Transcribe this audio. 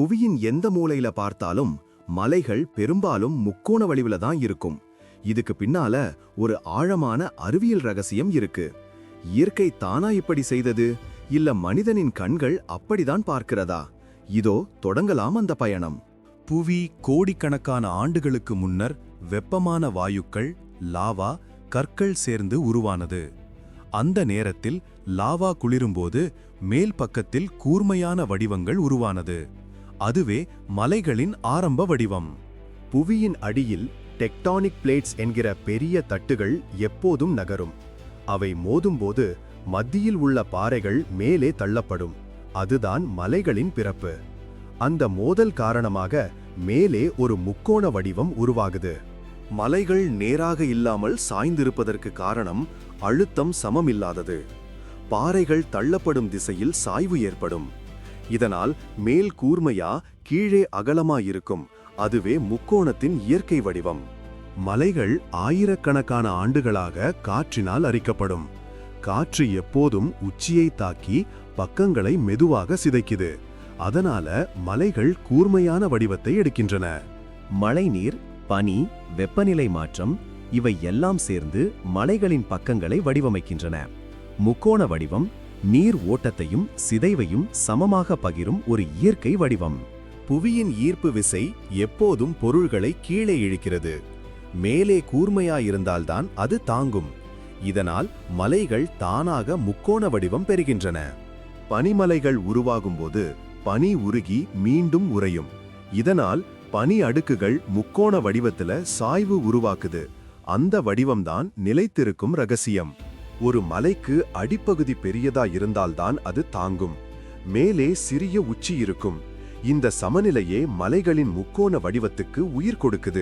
புவியின் எந்த மூலையில பார்த்தாலும் மலைகள் பெரும்பாலும் முக்கோண வடிவில தான் இருக்கும். இதுக்கு பின்னால ஒரு ஆழமான அறிவியல் ரகசியம் இருக்கு. இயற்கை தானா இப்படி செய்தது? இல்ல மனிதனின் கண்கள் அப்படிதான் பார்க்கிறதா? இதோ தொடங்கலாம் அந்த பயணம். புவி கோடிக்கணக்கான ஆண்டுகளுக்கு முன்னர் வெப்பமான வாயுக்கள் லாவா கற்கள் சேர்ந்து உருவானது. அந்த நேரத்தில் லாவா குளிரும்போது மேல் பக்கத்தில் கூர்மையான வடிவங்கள் உருவானது. அதுவே மலைகளின் ஆரம்ப வடிவம். புவியின் அடியில் டெக்டானிக் பிளேட்ஸ் என்கிற பெரிய தட்டுகள் எப்போதும் நகரும். அவை மோதும்போது மத்தியில் உள்ள பாறைகள் மேலே தள்ளப்படும். அதுதான் மலைகளின் பிறப்பு. அந்த மோதல் காரணமாக மேலே ஒரு முக்கோண வடிவம் உருவாகுது. மலைகள் நேராக இல்லாமல் சாய்ந்திருப்பதற்கு காரணம் அழுத்தம் சமமில்லாதது. பாறைகள் தள்ளப்படும் திசையில் சாய்வு ஏற்படும். இதனால் மேல் கூர்மையா கீழே அகலமாயிருக்கும். அதுவே முக்கோணத்தின் இயற்கை வடிவம். மலைகள் ஆயிரக்கணக்கான ஆண்டுகளாக காற்றினால் அரிக்கப்படும். காற்று எப்போதும் உச்சியை தாக்கி பக்கங்களை மெதுவாக சிதைக்குது. அதனால மலைகள் கூர்மையான வடிவத்தை எடுக்கின்றன. மழைநீர் பனி வெப்பநிலை மாற்றம் இவை எல்லாம் சேர்ந்து மலைகளின் பக்கங்களை வடிவமைக்கின்றன. முக்கோண வடிவம் நீர் ஓட்டத்தையும் சிதைவையும் சமமாக பகிரும் ஒரு இயற்கை வடிவம். புவியின் ஈர்ப்பு விசை எப்போதும் பொருள்களை கீழே இழுக்கிறது. மேலே கூர்மையாயிருந்தால்தான் அது தாங்கும். இதனால் மலைகள் தானாக முக்கோண வடிவம் பெறுகின்றன. பனிமலைகள் உருவாகும்போது பனி உருகி மீண்டும் உறையும். இதனால் பனி அடுக்குகள் முக்கோண வடிவத்துல சாய்வு உருவாக்குது. அந்த வடிவம்தான் நிலைத்திருக்கும் ரகசியம். ஒரு மலைக்கு அடிப்பகுதி பெரியதா இருந்தால்தான் அது தாங்கும். மேலே சிறிய உச்சி இருக்கும். இந்த சமநிலையே மலைகளின் முக்கோண வடிவத்துக்கு உயிர் கொடுக்குது.